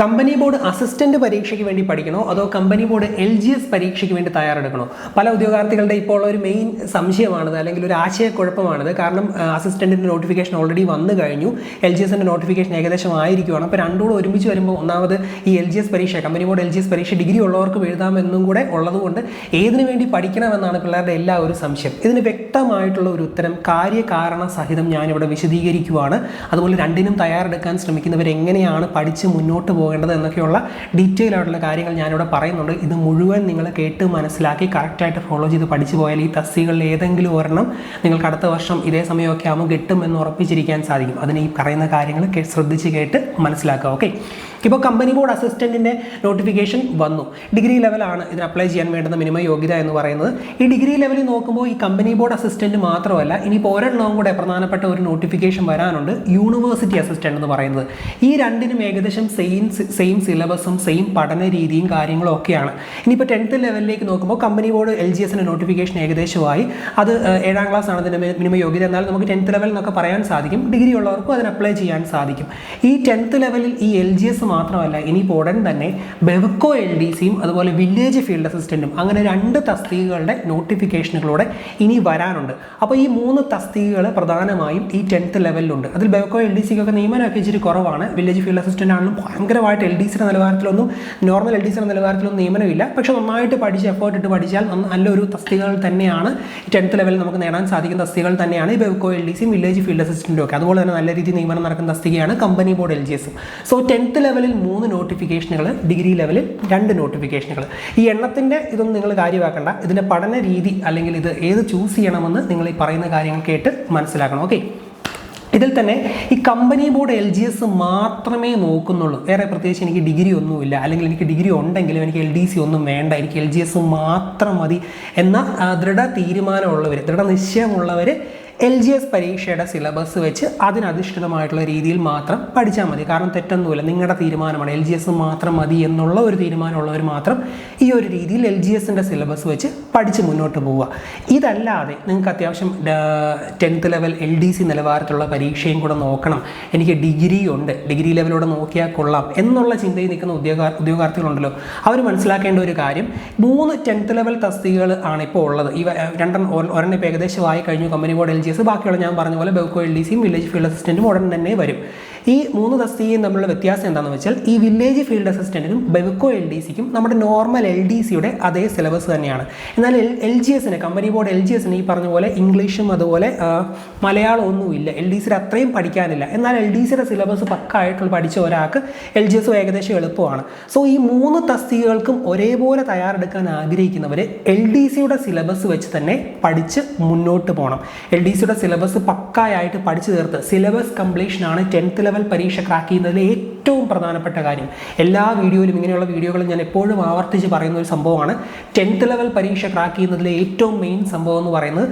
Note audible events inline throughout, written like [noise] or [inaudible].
Company board assistant പരീക്ഷയ്ക്ക് വേണ്ടി പഠിക്കണോ? അതോ company board L G S പരീക്ഷയ്ക്ക് വേണ്ടി തയ്യാറെടുക്കണോ? പല ഉദ്യോഗാർത്ഥികളുടെ ഇപ്പോൾ ഒരു മെയിൻ സംശയമാണത് അല്ലെങ്കിൽ ഒരു ആശയക്കുഴപ്പമാണത്. കാരണം അസിസ്റ്റന്റിന്റെ നോട്ടിഫിക്കേഷൻ ഓൾറെഡി വന്നു കഴിഞ്ഞു. എൽ ജി എസിന്റെ നോട്ടിഫിക്കേഷൻ ഏകദേശം ആയിരിക്കുവാണ്. അപ്പോൾ രണ്ടുകൂടെ ഒരുമിച്ച് വരുമ്പോൾ ഒന്നാമത് ഈ എൽ ജി എസ് പരീക്ഷ company board L G S പരീക്ഷ ഡിഗ്രി ഉള്ളവർക്ക് എഴുതാമെന്നും കൂടെ ഉള്ളതുകൊണ്ട് ഏതിനു വേണ്ടി പഠിക്കണമെന്നാണ് പിള്ളേരുടെ എല്ലാ ഒരു സംശയം. ഇതിന് വ്യക്തമായിട്ടുള്ള ഒരു ഉത്തരം കാര്യകാരണ സഹിതം ഞാനിവിടെ വിശദീകരിക്കുവാണ്. അതുപോലെ രണ്ടിനും തയ്യാറെടുക്കാൻ ശ്രമിക്കുന്നവർ എങ്ങനെയാണ് പഠിച്ച് മുന്നോട്ട് പോകേണ്ടത് എന്നൊക്കെയുള്ള ഡീറ്റെയിൽ ആയിട്ടുള്ള കാര്യങ്ങൾ ഞാനിവിടെ പറയുന്നുണ്ട്. ഇത് മുഴുവൻ നിങ്ങൾ കേട്ട് മനസ്സിലാക്കി കറക്റ്റായിട്ട് ഫോളോ ചെയ്ത് പഠിച്ചു പോയാൽ ഈ തസ്തികളിൽ ഏതെങ്കിലും ഒരെണ്ണം നിങ്ങൾക്ക് അടുത്ത വർഷം ഇതേ സമയമൊക്കെ ആകുമ്പോൾ കിട്ടുമെന്ന് ഉറപ്പിച്ചിരിക്കാൻ സാധിക്കും. അതിന് ഈ പറയുന്ന കാര്യങ്ങൾ ശ്രദ്ധിച്ച് കേട്ട് മനസ്സിലാക്കുക. ഓക്കെ ഇപ്പോൾ കമ്പനി ബോർഡ് അസിസ്റ്റന്റിന്റെ നോട്ടിഫിക്കേഷൻ വന്നു. ഡിഗ്രി ലെവലാണ് ഇതിന് അപ്ലൈ ചെയ്യാൻ വേണ്ടുന്ന മിനിമം യോഗ്യത എന്ന് പറയുന്നത്. ഈ ഡിഗ്രി ലെവലിൽ നോക്കുമ്പോൾ ഈ കമ്പനി ബോർഡ് അസിസ്റ്റന്റ് മാത്രമല്ല ഇനിയിപ്പോൾ ഒരെണ്ണവും കൂടെ പ്രധാനപ്പെട്ട ഒരു നോട്ടിഫിക്കേഷൻ വരാനുണ്ട്. യൂണിവേഴ്സിറ്റി അസിസ്റ്റന്റ് എന്ന് പറയുന്നത്. ഈ രണ്ടിനും ഏകദേശം സെയിം സെയിം സിലബസും സെയിം പഠന രീതിയും കാര്യങ്ങളും ഒക്കെയാണ്. ഇനിയിപ്പോൾ ടെൻത്ത് ലെവലിലേക്ക് നോക്കുമ്പോൾ കമ്പനി ബോർഡ് എൽ ജി എസിന്റെ നോട്ടിഫിക്കേഷൻ ഏകദേശമായി. അത് ഏഴാം ക്ലാസ് ആണ് ഇതിന്റെ മിനിമം യോഗ്യത. എന്നാൽ നമുക്ക് ടെൻത്ത് ലെവൽ എന്നൊക്കെ പറയാൻ സാധിക്കും. ഡിഗ്രി ഉള്ളവർക്കും അതിന് അപ്ലൈ ചെയ്യാൻ സാധിക്കും. ഈ ടെൻത്ത് ലെവലിൽ ഈ എൽ ജി എസ് മാത്രമല്ല ഇനിയിപ്പോൾ ഉടൻ തന്നെ ബെവക്കോ എൽ ഡി സിയും അതുപോലെ വില്ലേജ് ഫീൽഡ് അസിസ്റ്റന്റും അങ്ങനെ രണ്ട് തസ്തികകളുടെ നോട്ടിഫിക്കേഷനുകളോടെ ഇനി വരാനുണ്ട്. അപ്പോൾ ഈ മൂന്ന് തസ്തികകൾ പ്രധാനമായും ഈ ടെൻത്ത് ലെവലിലുണ്ട് അതിൽ ബെവക്കോ എൽ ഡി സിക്കൊക്കെ നിയമനമൊക്കെ ഇച്ചിരി കുറവാണ്. വില്ലേജ് ഫീൽഡ് അസിസ്റ്റന്റ് ആണെങ്കിലും ഭയങ്കരമായിട്ട് എൽ ഡി സിയുടെ നിലവാരത്തിലൊന്നും നോർമൽ എൽ ഡി സിയുടെ നിലവാരത്തിലൊന്നും നിയമനമില്ല. പക്ഷേ നന്നായിട്ട് പഠിച്ച് എഫേർട്ട് ഇട്ട് പഠിച്ചാൽ നല്ലൊരു തസ്തികകൾ തന്നെയാണ് ടെൻത്ത് ലെവലിൽ നമുക്ക് നേടാൻ സാധിക്കുന്ന തസ്തികകൾ തന്നെയാണ് ഈ ബെവക്കോ എൽ ഡി സിയും വില്ലേജ് ഫീൽഡ് അസിസ്റ്റന്റും ഒക്കെ. അതുപോലെ തന്നെ നല്ല രീതിയിൽ നിയമനം നടക്കുന്ന തസ്തികയാണ് കമ്പനി ബോർഡ് എൽ ജി എസും സോ ടെൻത്ത് ലെവലിൽ മൂന്ന് നോട്ടിഫിക്കേഷനുകൾ ഡിഗ്രി ലെവലിൽ രണ്ട് നോട്ടിഫിക്കേഷനുകൾ ഈ എണ്ണത്തിന്റെ ഇതൊന്നും നിങ്ങൾ കാര്യമാക്കണ്ട. ഇതിന്റെ പഠന രീതി അല്ലെങ്കിൽ ഇത് ഏത് ചൂസ് ചെയ്യണമെന്ന് നിങ്ങൾ ഈ പറയുന്ന കാര്യങ്ങൾ കേട്ട് മനസ്സിലാക്കണം ഓക്കെ ഇതിൽ തന്നെ ഈ company board L G S മാത്രമേ നോക്കുന്നുള്ളൂ. വേറെ പ്രത്യേകിച്ച് എനിക്ക് ഡിഗ്രി ഒന്നുമില്ല. അല്ലെങ്കിൽ എനിക്ക് ഡിഗ്രി ഉണ്ടെങ്കിലും എനിക്ക് എൽ ഡി സി ഒന്നും വേണ്ട. എനിക്ക് എൽ ജി എസ് മാത്രം മതി എന്ന ദൃഢ തീരുമാനമുള്ളവർ ദൃഢനിശ്ചയമുള്ളവർ എൽ ജി എസ് പരീക്ഷയുടെ സിലബസ് വെച്ച് അതിനധിഷ്ഠിതമായിട്ടുള്ള രീതിയിൽ മാത്രം പഠിച്ചാൽ മതി. കാരണം തെറ്റൊന്നുമില്ല. നിങ്ങളുടെ തീരുമാനമാണ് എൽ ജി എസ് മാത്രം മതി എന്നുള്ള ഒരു തീരുമാനമുള്ളവർ മാത്രം ഈ ഒരു രീതിയിൽ എൽ ജി എസിന്റെ സിലബസ് വെച്ച് പഠിച്ച് മുന്നോട്ട് പോവുക. ഇതല്ലാതെ നിങ്ങൾക്ക് അത്യാവശ്യം tenth level L D C നിലവാരത്തിലുള്ള പരീക്ഷയും കൂടെ നോക്കണം. എനിക്ക് ഡിഗ്രി ഉണ്ട്. ഡിഗ്രി ലെവലോടെ നോക്കിയാൽ കൊള്ളാം എന്നുള്ള ചിന്തയിൽ നിൽക്കുന്ന ഉദ്യോഗ ഉദ്യോഗാർത്ഥികളുണ്ടല്ലോ. അവർ മനസ്സിലാക്കേണ്ട ഒരു കാര്യം മൂന്ന് ടെൻത്ത് ലെവൽ തസ്തികകൾ ആണ് ഇപ്പോൾ ഉള്ളത്. ഈ രണ്ടെണ്ണം ഒരെ- ഒരെണ്ണം ഇപ്പോൾ ഏകദേശമായി കഴിഞ്ഞു. Company board L G S ബാക്കിയുള്ള ഞാൻ പറഞ്ഞ പോലെ ബെവ്കോ എൽ ഡി സിയും വില്ലേജ് ഫീൽഡ് അസിസ്റ്റന്റും ഉടൻ തന്നെ വരും. ഈ മൂന്ന് തസ്തികയും തമ്മിലുള്ള വ്യത്യാസം എന്താണെന്ന് വെച്ചാൽ ഈ വില്ലേജ് ഫീൽഡ് അസിസ്റ്റന്റിനും ബെവ്കോ എൽ ഡി സിക്കും നമ്മുടെ നോർമൽ എൽ ഡി സിയുടെ അതേ സിലബസ് തന്നെയാണ്. എന്നാൽ എൽ എൽ ജി എസിന് കമ്പനി ബോർഡ് എൽ ജി എസിന് ഈ പറഞ്ഞ പോലെ ഇംഗ്ലീഷും അതുപോലെ മലയാളം ഒന്നുമില്ല. എൽ ഡി സിയുടെ അത്രയും പഠിക്കാനില്ല. എന്നാൽ എൽ ഡി സിയുടെ സിലബസ് പക്കായിട്ടുള്ള പഠിച്ച ഒരാൾക്ക് എൽ ജി എസ് ഏകദേശം എളുപ്പമാണ്. സോ ഈ മൂന്ന് തസ്തികകൾക്കും ഒരേപോലെ തയ്യാറെടുക്കാൻ ആഗ്രഹിക്കുന്നവർ എൽ ഡി സിയുടെ സിലബസ് വെച്ച് തന്നെ പഠിച്ച് മുന്നോട്ട് പോകണം എൽ ഡി സിയുടെ സിലബസ് പക്കായായിട്ട് പഠിച്ചു തീർത്ത്. സിലബസ് കംപ്ലീഷൻ ആണ് ടെൻത്ത് ലെവൽ പരീക്ഷ ക്രാക്ക് ചെയ്യുന്നതിൽ ഏറ്റവും പ്രധാനപ്പെട്ട കാര്യം. എല്ലാ വീഡിയോയിലും ഇങ്ങനെയുള്ള വീഡിയോകളും ഞാൻ എപ്പോഴും ആവർത്തിച്ച് പറയുന്ന ഒരു സംഭവമാണ്. ടെൻത്ത് ലെവൽ പരീക്ഷ ക്രാക്ക് ചെയ്യുന്നതിലെ ഏറ്റവും മെയിൻ സംഭവം എന്ന് പറയുന്നത്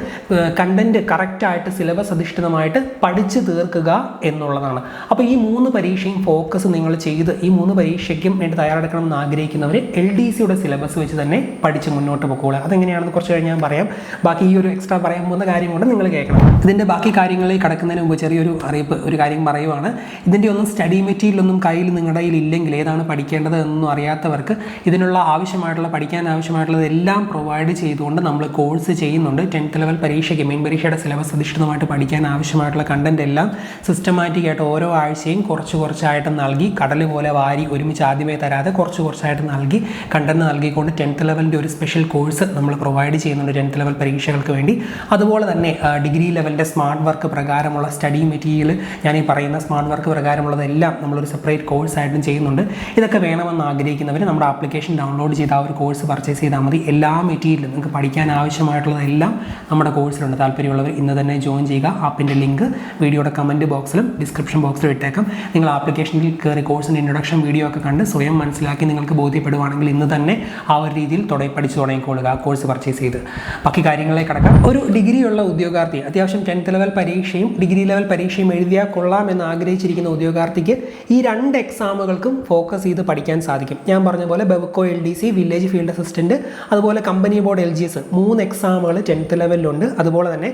കണ്ടന്റ് കറക്റ്റായിട്ട് സിലബസ് അധിഷ്ഠിതമായിട്ട് പഠിച്ചു തീർക്കുക എന്നുള്ളതാണ്. അപ്പോൾ ഈ മൂന്ന് പരീക്ഷയും ഫോക്കസ് നിങ്ങൾ ചെയ്ത് ഈ മൂന്ന് പരീക്ഷയ്ക്കും വേണ്ടി തയ്യാറെടുക്കണം എന്ന് ആഗ്രഹിക്കുന്നവർ എൽ ഡി സിയുടെ സിലബസ് വെച്ച് തന്നെ പഠിച്ച് മുന്നോട്ട് പോകുക അതെങ്ങനെയാണെന്ന് കുറച്ച് കഴിഞ്ഞ് ഞാൻ പറയാം. ബാക്കി ഈ ഒരു എക്സ്ട്രാ പറയാൻ പോകുന്ന കാര്യം കൊണ്ട് നിങ്ങൾ കേൾക്കണം. ഇതിന്റെ ബാക്കി കാര്യങ്ങളിൽ കടക്കുന്നതിന് മുമ്പ് ചെറിയൊരു അറിയിപ്പ് ഒരു കാര്യം പറയുവാണ്. ഇതിന്റെ ഒന്നും സ്റ്റഡി മെറ്റീരിയൽ ഒന്നും കയ്യിൽ നിങ്ങളുടെ കയ്യിൽ ഇല്ലെങ്കിൽ ഏതാണ് പഠിക്കേണ്ടത് എന്നൊന്നും അറിയാത്തവർക്ക് ഇതിനുള്ള ആവശ്യമായിട്ടുള്ള പഠിക്കാൻ ആവശ്യമായിട്ടുള്ളത് എല്ലാം പ്രൊവൈഡ് ചെയ്തുകൊണ്ട് നമ്മൾ കോഴ്സ് ചെയ്യുന്നുണ്ട്. ടെൻത്ത് ലെവൽ പരീക്ഷയ്ക്ക് മെയിൻ പരീക്ഷയുടെ സിലബസ് അധിഷ്ഠിതമായിട്ട് പഠിക്കാൻ ആവശ്യമായിട്ടുള്ള കണ്ടന്റ് എല്ലാം സിസ്റ്റമാറ്റിക്കായിട്ട് ഓരോ ആഴ്ചയും കുറച്ച് കുറച്ചായിട്ട് നൽകി കടൽ പോലെ വാരി ഒരുമിച്ച് ആദ്യമേ തരാതെ കുറച്ച് കുറച്ചായിട്ട് നൽകി കണ്ടന്റ് നൽകിക്കൊണ്ട് ടെൻത്ത് ലെവലിന്റെ ഒരു സ്പെഷ്യൽ കോഴ്സ് നമ്മൾ പ്രൊവൈഡ് ചെയ്യുന്നുണ്ട് ടെൻത്ത് ലെവൽ പരീക്ഷകൾക്ക് വേണ്ടി. അതുപോലെ തന്നെ ഡിഗ്രി ലെവലിന്റെ സ്മാർട്ട് വർക്ക് പ്രകാരമുള്ള സ്റ്റഡി മെറ്റീരിയൽ ഞാൻ ഈ പറയുന്ന സ്മാർട്ട് വർക്ക് പ്രകാരമുള്ളതെല്ലാം നമ്മളൊരു സെപ്പറേറ്റ് കോഴ്സായിട്ടും ചെയ്യുന്നുണ്ട്. ഇതൊക്കെ വേണമെന്ന് ആഗ്രഹിക്കുന്നവർ നമ്മുടെ ആപ്ലിക്കേഷൻ ഡൗൺലോഡ് ചെയ്ത് ആ ഒരു കോഴ്സ് പർച്ചേസ് ചെയ്താൽ മതി. എല്ലാ മെറ്റീരിയലും നിങ്ങൾക്ക് പഠിക്കാൻ ആവശ്യമായിട്ടുള്ളതെല്ലാം നമ്മുടെ കോഴ്സിലുണ്ട് താല്പര്യമുള്ളവർ ഇന്ന് തന്നെ ജോയിൻ ചെയ്യുക. ആപ്പിന്റെ ലിങ്ക് വീഡിയോയുടെ കമന്റ് ബോക്സിലും ഡിസ്ക്രിപ്ഷൻ ബോക്സിലും ഇട്ടേക്കാം. നിങ്ങൾ ആപ്ലിക്കേഷനിൽ കയറി കോഴ്സിന്റെ ഇൻട്രൊഡക്ഷൻ വീഡിയോ ഒക്കെ കണ്ട് സ്വയം മനസ്സിലാക്കി നിങ്ങൾക്ക് ബോധ്യപ്പെടുവാണെങ്കിൽ ഇന്ന് തന്നെ ആ ഒരു രീതിയിൽ തുടങ്ങി പഠിച്ചു തുടങ്ങിക്കൊള്ളുക ആ കോഴ്സ് പർച്ചേസ് ചെയ്ത്. ബാക്കി കാര്യങ്ങളെ കടക്കാം. ഒരു ഡിഗ്രിയുള്ള ഉദ്യോഗാർത്ഥി അത്യാവശ്യം ടെൻത്ത് ലെവൽ പരീക്ഷയും ഡിഗ്രി ലെവൽ പരീക്ഷയും എഴുതിയാൽ കൊള്ളാം എന്ന് ആഗ്രഹിച്ചിരിക്കുന്ന ഉദ്യോഗാർത്ഥിക്ക് ഈ രണ്ട് എക്സാമുകൾക്കും ഫോക്കസ് ചെയ്ത് പഠിക്കാൻ സാധിക്കും. ഞാൻ പറഞ്ഞ പോലെ Bevco L D C village field assistant അതുപോലെ company board L G S മൂന്ന് എക്സാമുകൾ ടെൻത്ത് ലെവലിലുണ്ട് അതുപോലെ തന്നെ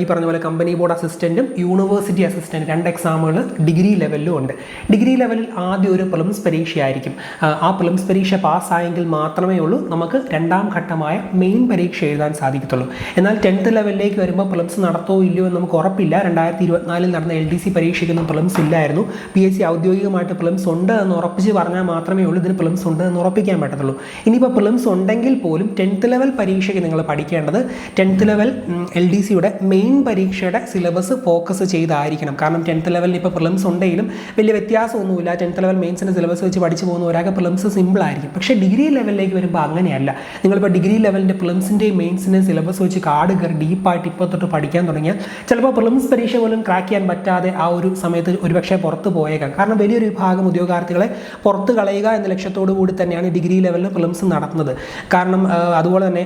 ഈ പറഞ്ഞ പോലെ കമ്പനി ബോർഡ് അസിസ്റ്റന്റും യൂണിവേഴ്സിറ്റി അസിസ്റ്റന്റ് രണ്ട് എക്സാമുകൾ ഡിഗ്രി ലെവലിലും ഉണ്ട് ഡിഗ്രി ലെവലിൽ ആദ്യം ഒരു പ്രിലിംസ് പരീക്ഷയായിരിക്കും. ആ, പ്രിലിംസ് പരീക്ഷ പാസ്സായെങ്കിൽ മാത്രമേ ഉള്ളൂ നമുക്ക് രണ്ടാം ഘട്ടമായ മെയിൻ പരീക്ഷ എഴുതാൻ സാധിക്കത്തുള്ളൂ. എന്നാൽ ടെൻത്ത് ലെവലിലേക്ക് വരുമ്പോൾ പ്രിലിംസ് നടത്തോ ഇല്ലയോ എന്ന് നമുക്ക് ഉറപ്പില്ല. രണ്ടായിരത്തി ഇരുപത്തിനാലിൽ നടന്ന എൽ ഡി സി പരീക്ഷയ്ക്കൊന്നും ഇല്ലായിരുന്നു. പി എസ് സി ഔദ്യോഗികമായിട്ട് പ്രിലിംസ് ഉണ്ട് എന്ന് ഉറപ്പിച്ച് പറഞ്ഞാൽ മാത്രമേ ഉള്ളൂ. ഇതിന് പ്രിലിംസ് ഉണ്ട് എന്ന് ഉറപ്പിക്കാൻ പറ്റത്തുള്ളൂ. ഇനിയിപ്പോൾ പ്രിലിംസ് ഉണ്ടെങ്കിൽ പോലും ടെൻത്ത് ലെവൽ പരീക്ഷയ്ക്ക് നിങ്ങൾ പഠിക്കേണ്ടത് ടെൻത്ത് ലെവൽ എൽ ഡി സിയുടെ മെയിൻ പരീക്ഷയുടെ സിലബസ് ഫോക്കസ് ചെയ്തായിരിക്കണം. കാരണം ടെൻത്ത് ലെവലിൽ ഇപ്പോൾ പ്രിലിംസ് ഉണ്ടെങ്കിലും വലിയ വ്യത്യാസമൊന്നുമില്ല. ടെൻത്ത് ലെവൽ മെയിൻസിന്റെ സിലബസ് വെച്ച് പഠിച്ചു പോകുന്ന ഒരാൾക്ക് പ്രിലിംസ് സിമ്പിൾ ആയിരിക്കും. പക്ഷേ ഡിഗ്രി ലെവലിലേക്ക് വരുമ്പോൾ അങ്ങനെയല്ല. നിങ്ങളിപ്പോൾ ഡിഗ്രി ലെവലിന്റെ പ്രിലിംസിന്റെയും മെയിൻസിന്റെയും സിലബസ് വെച്ച് കാർഡ് കയറി ഡീപ്പായിട്ട് ഇപ്പോൾ തൊട്ട് പഠിക്കാൻ തുടങ്ങിയാൽ ചിലപ്പോൾ പ്രിലിംസ് പരീക്ഷ പോലും ക്രാക്ക് ചെയ്യാൻ പറ്റാതെ ആ ഒരു സമയത്ത് ഒരുപക്ഷെ പുറത്ത് പോയേക്കാം. കാരണം വലിയൊരു വിഭാഗം ഉദ്യോഗാർത്ഥികളെ പുറത്ത് കളയുക എന്ന ലക്ഷ്യത്തോടു കൂടി തന്നെയാണ് ഡിഗ്രി ലെവലിൽ പ്രിലിംസ് നടത്തുന്നത്. കാരണം അതുപോലെ തന്നെ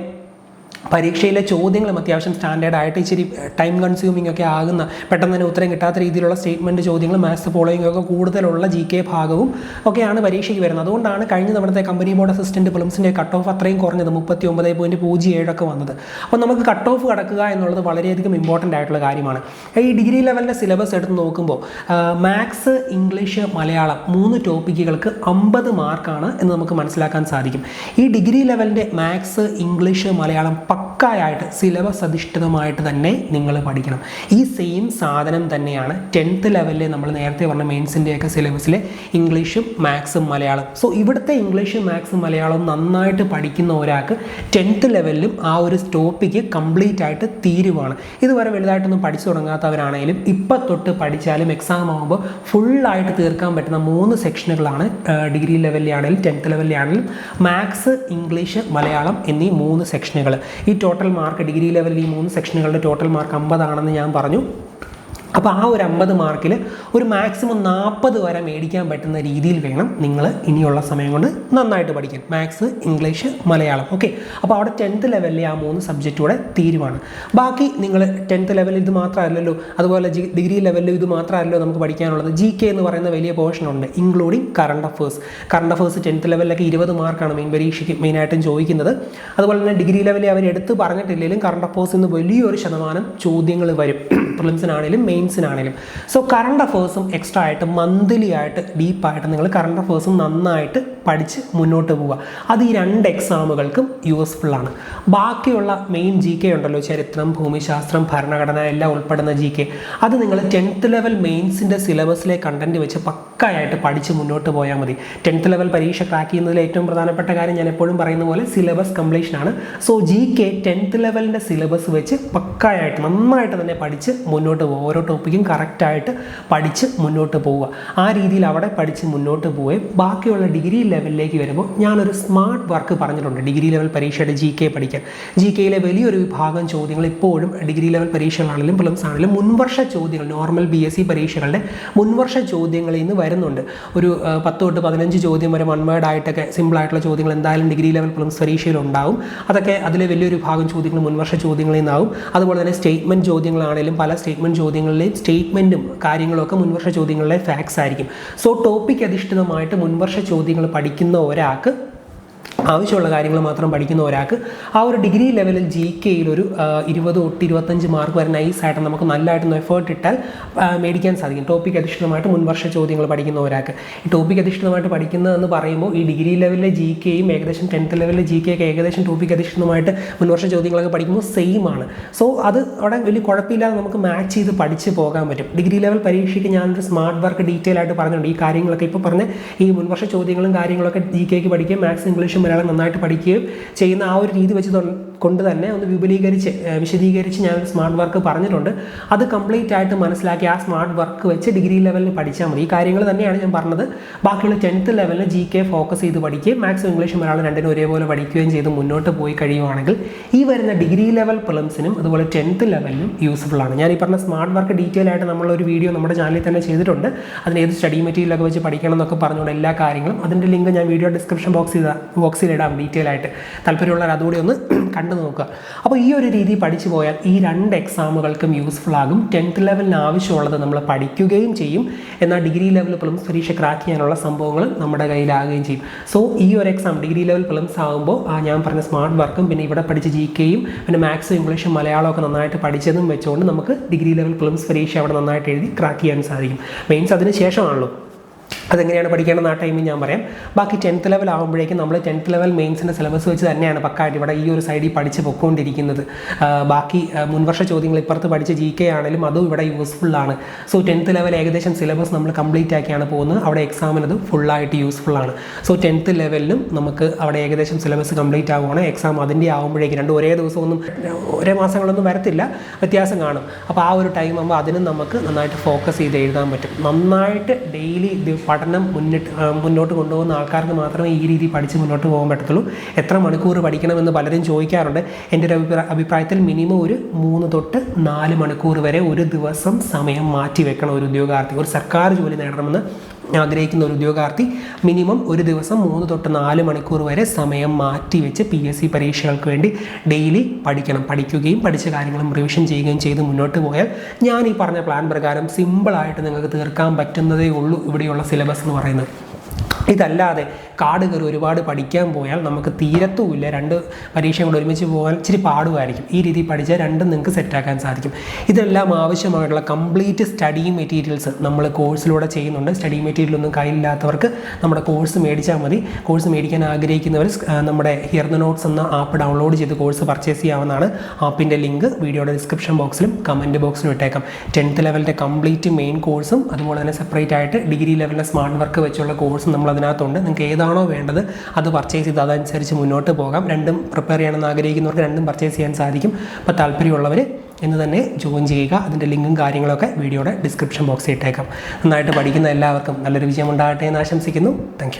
പരീക്ഷയിലെ ചോദ്യങ്ങളും അത്യാവശ്യം സ്റ്റാൻഡേർഡ് ആയിട്ട് ഇച്ചിരി ടൈം കൺസ്യൂമിംഗ് ഒക്കെ ആകുന്ന പെട്ടെന്ന് തന്നെ ഉത്തരം കിട്ടാത്ത രീതിയിലുള്ള സ്റ്റേറ്റ്മെന്റ് ചോദ്യങ്ങൾ മാത്സ് ഫോളോയിങ് ഒക്കെ കൂടുതലുള്ള ജി കെ ഭാഗവും ഒക്കെയാണ് പരീക്ഷയ്ക്ക് വരുന്നത്. അതുകൊണ്ടാണ് കഴിഞ്ഞ തവണത്തെ കമ്പനി ബോർഡ് അസിസ്റ്റന്റ് ഫിലിംസിന്റെ കട്ട് ഓഫ് അത്രയും കുറഞ്ഞത് മുപ്പത്തി ഒമ്പത് പോയിന്റ് പൂജ്യം ഏഴൊക്കെ വന്നത്. അപ്പോൾ നമുക്ക് കട്ട് ഓഫ് കടക്കുക എന്നുള്ളത് വളരെയധികം ഇമ്പോർട്ടന്റ് ആയിട്ടുള്ള കാര്യമാണ്. ഈ ഡിഗ്രി ലെവലിന്റെ സിലബസ് എടുത്ത് നോക്കുമ്പോൾ മാത്സ് ഇംഗ്ലീഷ് മലയാളം മൂന്ന് ടോപ്പിക്കുകൾക്ക് അമ്പത് മാർക്കാണ് എന്ന് നമുക്ക് മനസ്സിലാക്കാൻ സാധിക്കും. ഈ ഡിഗ്രി ലെവലിന്റെ മാത്സ് ഇംഗ്ലീഷ് മലയാളം пак പക്കായായിട്ട് സിലബസ് അധിഷ്ഠിതമായിട്ട് തന്നെ നിങ്ങൾ പഠിക്കണം. ഈ സെയിം സാധനം തന്നെയാണ് ടെൻത്ത് ലെവലിൽ നമ്മൾ നേരത്തെ പറഞ്ഞ മെയിൻസിന്റെയൊക്കെ സിലബസിലെ ഇംഗ്ലീഷും മാത്സും മലയാളം. സോ ഇവിടുത്തെ ഇംഗ്ലീഷും മാത്സും മലയാളവും നന്നായിട്ട് പഠിക്കുന്ന ഒരാൾക്ക് ടെൻത്ത് ലെവലിലും ആ ഒരു ടോപ്പിക്ക് കംപ്ലീറ്റ് ആയിട്ട് തീരുവാണ്. ഇതുവരെ വലുതായിട്ടൊന്നും പഠിച്ചു തുടങ്ങാത്തവരാണെങ്കിലും ഇപ്പം തൊട്ട് പഠിച്ചാലും എക്സാം ആകുമ്പോൾ ഫുള്ളായിട്ട് തീർക്കാൻ പറ്റുന്ന മൂന്ന് സെക്ഷനുകളാണ് ഡിഗ്രി ലെവലിലാണെങ്കിലും ടെൻത്ത് ലെവലിലാണെങ്കിലും മാത്സ് ഇംഗ്ലീഷ് മലയാളം എന്നീ മൂന്ന് സെക്ഷനുകൾ ഈ ടോട്ടൽ മാർക്ക് ഡിഗ്രി ലെവലിൽ ഈ മൂന്ന് സെക്ഷനുകളുടെ ടോട്ടൽ മാർക്ക് അമ്പതാണെന്ന് ഞാൻ പറഞ്ഞു. അപ്പോൾ ആ ഒരു അമ്പത് മാർക്കിൽ ഒരു മാക്സിമം നാൽപ്പത് വരെ മേടിക്കാൻ പറ്റുന്ന രീതിയിൽ വേണം നിങ്ങൾ ഇനിയുള്ള സമയം കൊണ്ട് നന്നായിട്ട് പഠിക്കാൻ. Maths English Malayalam. ഓക്കെ? അപ്പോൾ അവിടെ ടെൻത്ത് ലെവലിലെ ആ മൂന്ന് സബ്ജക്റ്റൂടെ തീരുവാണ്. ബാക്കി നിങ്ങൾ ടെൻത്ത് ലെവലിൽ ഇത് മാത്രമല്ലല്ലോ അതുപോലെ ജി ഡിഗ്രി ലെവലിലും ഇത് മാത്രമല്ലല്ലോ നമുക്ക് പഠിക്കാനുള്ളത്. ജി കെ എന്ന് പറയുന്ന വലിയ പോർഷൻ ഉണ്ട് including current affairs current affairs tenth ലെവലിലൊക്കെ ഇരുപത് മാർക്കാണ് മെയിൻ പരീക്ഷയ്ക്ക് മെയിനായിട്ടും ചോദിക്കുന്നത്. അതുപോലെ തന്നെ ഡിഗ്രി ലെവലിൽ അവർ എടുത്ത് പറഞ്ഞിട്ടില്ലെങ്കിലും കറണ്ട് അഫേഴ്സ് നിന്ന് വലിയൊരു ശതമാനം ചോദ്യങ്ങൾ വരും. പ്രിലിംസിനാണേലും മെയിൻസിനാണേലും. സോ കറണ്ട് അഫേഴ്സും എക്സ്ട്രാ ആയിട്ട് മന്ത്ലി ആയിട്ട് ഡീപ്പായിട്ട് നിങ്ങൾ കറണ്ട് അഫേഴ്സും നന്നായിട്ട് പഠിച്ച് മുന്നോട്ട് പോവുക. അത് ഈ രണ്ട് എക്സാമുകൾക്കും യൂസ്ഫുൾ ആണ്. ബാക്കിയുള്ള മെയിൻ ജി കെ ഉണ്ടല്ലോ ചരിത്രം ഭൂമിശാസ്ത്രം ഭരണഘടന എല്ലാം ഉൾപ്പെടുന്ന ജി കെ അത് നിങ്ങൾ ടെൻത്ത് ലെവൽ മെയിൻസിന്റെ സിലബസിലെ കണ്ടന്റ് വെച്ച് പക്കായിട്ട് പഠിച്ച് മുന്നോട്ട് പോയാൽ മതി. ടെൻത്ത് ലെവൽ പരീക്ഷ ക്രാക്ക് ചെയ്യുന്നതിൽ ഏറ്റവും പ്രധാനപ്പെട്ട കാര്യം ഞാൻ എപ്പോഴും പറയുന്ന പോലെ സിലബസ് കംപ്ലീഷൻ ആണ്. സോ ജി കെ ടെൻത്ത് ലെവലിന്റെ സിലബസ് വെച്ച് പക്കായായിട്ട് നന്നായിട്ട് തന്നെ പഠിച്ച് മുന്നോട്ട് പോകുക ഓരോ ടോപ്പിക്കും കറക്റ്റായിട്ട് പഠിച്ച് മുന്നോട്ട് പോവുക. ആ രീതിയിൽ അവിടെ പഠിച്ച് മുന്നോട്ട് പോവുകയും ബാക്കിയുള്ള ഡിഗ്രി ലെവലിലേക്ക് വരുമ്പോൾ ഞാനൊരു സ്മാർട്ട് വർക്ക് പറഞ്ഞിട്ടുണ്ട്. ഡിഗ്രി ലെവൽ പരീക്ഷയുടെ ജി കെ പഠിക്കാൻ. ജി കെയിലെ വലിയൊരു വിഭാഗം ചോദ്യങ്ങൾ ഇപ്പോഴും ഡിഗ്രി ലെവൽ പരീക്ഷകളാണെങ്കിലും പ്ലംസ് ആണെങ്കിലും മുൻവർഷ ചോദ്യങ്ങൾ നോർമൽ ബി എസ് സി പരീക്ഷകളുടെ മുൻവർഷ ചോദ്യങ്ങളിൽ നിന്ന് വരുന്നുണ്ട്. ഒരു പത്ത് തൊട്ട് പതിനഞ്ച് ചോദ്യം വരെ വൺ ആയിട്ടൊക്കെ സിമ്പിൾ ആയിട്ടുള്ള ചോദ്യങ്ങൾ എന്തായാലും ഡിഗ്രി ലെവൽ പ്ലംസ് പരീക്ഷയിൽ ഉണ്ടാവും അതൊക്കെ അതിലെ വലിയൊരു ഭാഗം ചോദ്യങ്ങൾ മുൻവർഷ ചോദ്യങ്ങളിൽ നിന്നാവും. അതുപോലെ തന്നെ സ്റ്റേറ്റ്മെന്റ് ചോദ്യങ്ങളാണെങ്കിലും പല സ്റ്റേറ്റ്മെന്റ് ചോദ്യങ്ങളിലെയും സ്റ്റേറ്റ്മെന്റും കാര്യങ്ങളൊക്കെ മുൻവർഷ ചോദ്യങ്ങളിലെ ഫാക്സ് ആയിരിക്കും. സോ ടോപ്പിക് അധിഷ്ഠിതമായിട്ട് മുൻവർഷ ചോദ്യങ്ങൾ പഠിക്കുന്ന ഒരാൾക്ക് ആവശ്യമുള്ള കാര്യങ്ങൾ മാത്രം പഠിക്കുന്ന ഒരാൾക്ക് ആ ഒരു ഡിഗ്രി ലെവലിൽ ജി കെയിൽ ഒരു ഇരുപത് തൊട്ട് ഇരുപത്തഞ്ച് മാർക്ക് വരെ നൈസായിട്ട് നമുക്ക് നല്ലതായിട്ടൊന്ന് എഫേർട്ട് ഇട്ടാൽ മേടിക്കാൻ സാധിക്കും. ടോപ്പിക് അധിഷ്ഠിതമായിട്ട് മുൻവർഷ ചോദ്യങ്ങൾ പഠിക്കുന്ന ഒരാൾക്ക്. ഈ ടോപ്പിക് അധിഷ്ഠിതമായിട്ട് പഠിക്കുന്നതെന്ന് പറയുമ്പോൾ ഈ ഡിഗ്രി ലെവലിലെ ജി കെയും ഏകദേശം ടെൻത്ത് ലെവലിലെ ജി കെ ഒക്കെ ഏകദേശം ടോപ്പിക് അധിഷ്ഠിതമായിട്ട് മുൻവർഷ ചോദ്യങ്ങളൊക്കെ പഠിക്കുമ്പോൾ സെയിം ആണ്. സോ അത് അവിടെ വലിയ കുഴപ്പമില്ലാതെ നമുക്ക് മാച്ച് ചെയ്ത് പഠിച്ച് പോകാൻ പറ്റും. ഡിഗ്രി ലെവൽ പരീക്ഷയ്ക്ക് ഞാനൊരു സ്മാർട്ട് വർക്ക് ഡീറ്റെയിൽ ആയിട്ട് പറഞ്ഞിട്ടുണ്ട്. ഈ കാര്യങ്ങളൊക്കെ ഇപ്പോൾ പറഞ്ഞ ഈ മുൻവർഷ ചോദ്യങ്ങളും കാര്യങ്ങളൊക്കെ ജി കെക്ക് പഠിക്കുക മാത്സ് ഇംഗ്ലീഷും മലയാളം നന്നായിട്ട് പഠിക്കുകയും ചെയ്യുന്ന ആ ഒരു രീതി വെച്ച് കൊണ്ട് തന്നെ ഒന്ന് വിപുലീകരിച്ച് വിശദീകരിച്ച് ഞാൻ സ്മാർട്ട് വർക്ക് പറഞ്ഞിട്ടുണ്ട്. അത് കംപ്ലീറ്റ് ആയിട്ട് മനസ്സിലാക്കി ആ സ്മാർട്ട് വർക്ക് വെച്ച് ഡിഗ്രി ലെവലിൽ പഠിച്ചാൽ മതി. ഈ കാര്യങ്ങൾ തന്നെയാണ് ഞാൻ പറഞ്ഞത്. ബാക്കിയുള്ള ടെൻത്ത് ലെവലിൽ ജി കെ ഫോക്കസ് ചെയ്ത് പഠിക്കുകയും മാത്സ് ഇംഗ്ലീഷ് മലയാളം രണ്ടിനും ഒരേപോലെ പഠിക്കുകയും ചെയ്ത് മുന്നോട്ട് പോയി കഴിയുവാണെങ്കിൽ ഈ വരുന്ന ഡിഗ്രി ലെവൽ പ്രിലിംസിനും അതുപോലെ ടെൻത്ത് ലെവലിനും യൂസ്ഫുൾ ആണ്. ഞാൻ ഈ പറഞ്ഞ സ്മാർട്ട് വർക്ക് ഡീറ്റെയിൽ ആയിട്ട് നമ്മളൊരു വീഡിയോ നമ്മുടെ ചാനലിൽ തന്നെ ചെയ്തിട്ടുണ്ട്. അതിന് ഏത് സ്റ്റഡി മെറ്റീരിയലൊക്കെ വെച്ച് പഠിക്കണം എന്നൊക്കെ പറഞ്ഞുകൊണ്ട് എല്ലാ കാര്യങ്ങളും അതിന്റെ ലിങ്ക് ഞാൻ വീഡിയോ ഡിസ്ക്രിപ്ഷൻ ബോക്സിൽ ബോക്സിൽ ഇടാം ഡീറ്റെയിൽ ആയിട്ട്. താല്പര്യമുള്ളവർ അതുകൂടി ഒന്ന് [clears throat] കണ്ട് കണ്ടു നോക്കുക. അപ്പോൾ ഈ ഒരു രീതി പഠിച്ചു പോയാൽ ഈ രണ്ട് എക്സാമുകൾക്കും യൂസ്ഫുൾ ആകും. ടെൻത്ത് ലെവലിന് ആവശ്യമുള്ളത് നമ്മൾ പഠിക്കുകയും ചെയ്യും. എന്നാൽ ഡിഗ്രി ലെവൽ പ്രിലിംസ് പരീക്ഷ ക്രാക്ക് ചെയ്യാനുള്ള സംഭവങ്ങൾ നമ്മുടെ കയ്യിലാകുകയും ചെയ്യും. സോ ഈ ഒരു എക്സാം ഡിഗ്രി ലെവൽ പ്രിലിംസ് ആകുമ്പോൾ ഞാൻ പറഞ്ഞ സ്മാർട്ട് വർക്കും പിന്നെ ഇവിടെ പഠിച്ച ജി കെയും പിന്നെ മാത്സും ഇംഗ്ലീഷും മലയാളമൊക്കെ നന്നായിട്ട് പഠിച്ചതും വെച്ചുകൊണ്ട് നമുക്ക് ഡിഗ്രി ലെവൽ പ്രിലിംസ് പരീക്ഷ അവിടെ നന്നായിട്ട് എഴുതി ക്രാക്ക് ചെയ്യാൻ സാധിക്കും. മെയിൻസ് അതിന് ശേഷമാണല്ലോ. അതെങ്ങനെയാണ് പഠിക്കേണ്ടത് ആ ടൈമിൽ ഞാൻ പറയാം. ബാക്കി ടെൻത്ത് ലെവൽ ആകുമ്പോഴേക്കും നമ്മൾ ടെൻത്ത് ലെവൽ മെയിൻസിന്റെ സിലബസ് വെച്ച് തന്നെയാണ് പക്കായിട്ട് ഇവിടെ ഈ ഒരു സൈഡിൽ പഠിച്ച് പൊക്കോണ്ടിരിക്കുന്നത്. ബാക്കി മുൻവർഷ ചോദ്യങ്ങൾ ഇപ്പുറത്ത് പഠിച്ച ജി കെ ആണെങ്കിലും അതും ഇവിടെ യൂസ്ഫുൾ ആണ്. സോ ടെൻത്ത് ലെവൽ ഏകദേശം സിലബസ് നമ്മൾ കംപ്ലീറ്റ് ആക്കിയാണ് പോകുന്നത്. അവിടെ എക്സാമിന് അത് ഫുള്ളായിട്ട് യൂസ്ഫുൾ ആണ്. സോ ടെൻത്ത് ലെവലിലും നമുക്ക് അവിടെ ഏകദേശം സിലബസ് കംപ്ലീറ്റ് ആവുകയാണ് എക്സാം അതിന്റെ ആകുമ്പോഴേക്കും രണ്ട് ഒരേ ദിവസമൊന്നും ഒരേ മാസങ്ങളൊന്നും വരത്തില്ല. വ്യത്യാസം കാണും. അപ്പോൾ ആ ഒരു ടൈം ആകുമ്പോൾ അതിനും നമുക്ക് നന്നായിട്ട് ഫോക്കസ് ചെയ്ത് എഴുതാൻ പറ്റും. നന്നായിട്ട് ഡെയിലി പഠനം മുന്നിട്ട് മുന്നോട്ട് കൊണ്ടുപോകുന്ന ആൾക്കാർക്ക് മാത്രമേ ഈ രീതി പഠിച്ച് മുന്നോട്ട് പോകാൻ പറ്റത്തുള്ളൂ. എത്ര മണിക്കൂർ പഠിക്കണമെന്ന് പലരും ചോദിക്കാറുണ്ട്. എന്റെ ഒരു അഭിപ്രായ അഭിപ്രായത്തിൽ മിനിമം ഒരു മൂന്ന് തൊട്ട് നാല് മണിക്കൂർ വരെ ഒരു ദിവസം സമയം മാറ്റി വെക്കണം ഒരു ഉദ്യോഗാർത്ഥി ഒരു സർക്കാർ ജോലി നേടണമെന്ന് ആഗ്രഹിക്കുന്ന ഒരു ഉദ്യോഗാർത്ഥി മിനിമം ഒരു ദിവസം മൂന്ന് തൊട്ട് നാല് മണിക്കൂർ വരെ സമയം മാറ്റിവെച്ച് പി എസ് സി പരീക്ഷകൾക്ക് വേണ്ടി ഡെയിലി പഠിക്കണം. പഠിക്കുകയും പഠിച്ച കാര്യങ്ങളും റിവിഷൻ ചെയ്യുകയും ചെയ്ത് മുന്നോട്ട് പോയാൽ ഞാൻ ഈ പറഞ്ഞ പ്ലാൻ പ്രകാരം സിമ്പിളായിട്ട് നിങ്ങൾക്ക് തീർക്കാൻ പറ്റുന്നതേ ഉള്ളൂ ഇവിടെയുള്ള സിലബസ് എന്ന് പറയുന്നത്. ഇതല്ലാതെ കാട് കയറി ഒരുപാട് പഠിക്കാൻ പോയാൽ നമുക്ക് തീരത്തുമില്ല. രണ്ട് പരീക്ഷയും കൂടെ ഒരുമിച്ച് പോകാൻ ഇച്ചിരി പാടുമായിരിക്കും. ഈ രീതിയിൽ പഠിച്ചാൽ രണ്ടും നിങ്ങൾക്ക് സെറ്റാക്കാൻ സാധിക്കും. ഇതെല്ലാം ആവശ്യമായിട്ടുള്ള കംപ്ലീറ്റ് സ്റ്റഡി മെറ്റീരിയൽസ് നമ്മൾ കോഴ്സിലൂടെ ചെയ്യുന്നുണ്ട്. സ്റ്റഡി മെറ്റീരിയൽ ഒന്നും കയ്യിലില്ലാത്തവർക്ക് നമ്മുടെ കോഴ്സ് മേടിച്ചാൽ മതി. കോഴ്സ് മേടിക്കാൻ ആഗ്രഹിക്കുന്നവർ നമ്മുടെ ഹിയർന്ന നോട്ട്സ് എന്ന ആപ്പ് ഡൗൺലോഡ് ചെയ്ത് കോഴ്സ് പർച്ചേസ് ചെയ്യാവുന്നതാണ്. ആപ്പിന്റെ ലിങ്ക് വീഡിയോയുടെ ഡിസ്ക്രിപ്ഷൻ ബോക്സിലും കമന്റ് ബോക്സിലും ഇട്ടേക്കാം. ടെൻത്ത് ലെവലിന്റെ കംപ്ലീറ്റ് മെയിൻ കോഴ്സും അതുപോലെ തന്നെ സെപ്പറേറ്റ് ആയിട്ട് ഡിഗ്രി ലെവലിലെ സ്മാർട്ട് വർക്ക് വെച്ചുള്ള കോഴ്സും നമ്മൾ അതിനകത്തുണ്ട്. നിങ്ങൾക്ക് ഏതാണോ വേണ്ടത്? അത് പർച്ചേസ് ചെയ്ത് അതനുസരിച്ച് മുന്നോട്ട് പോകാം. രണ്ടും പ്രിപ്പയർ ചെയ്യണമെന്ന് ആഗ്രഹിക്കുന്നവർക്ക് രണ്ടും പർച്ചേസ് ചെയ്യാൻ സാധിക്കും. അപ്പോൾ താല്പര്യമുള്ളവർ എന്ന് തന്നെ ജോയിൻ ചെയ്യുക. അതിന്റെ ലിങ്കും കാര്യങ്ങളൊക്കെ വീഡിയോയുടെ ഡിസ്ക്രിപ്ഷൻ ബോക്സിൽ ഇട്ടേക്കാം. നന്നായിട്ട് പഠിക്കുന്ന എല്ലാവർക്കും നല്ലൊരു വിജയം ഉണ്ടാകട്ടെ എന്ന് ആശംസിക്കുന്നു. താങ്ക്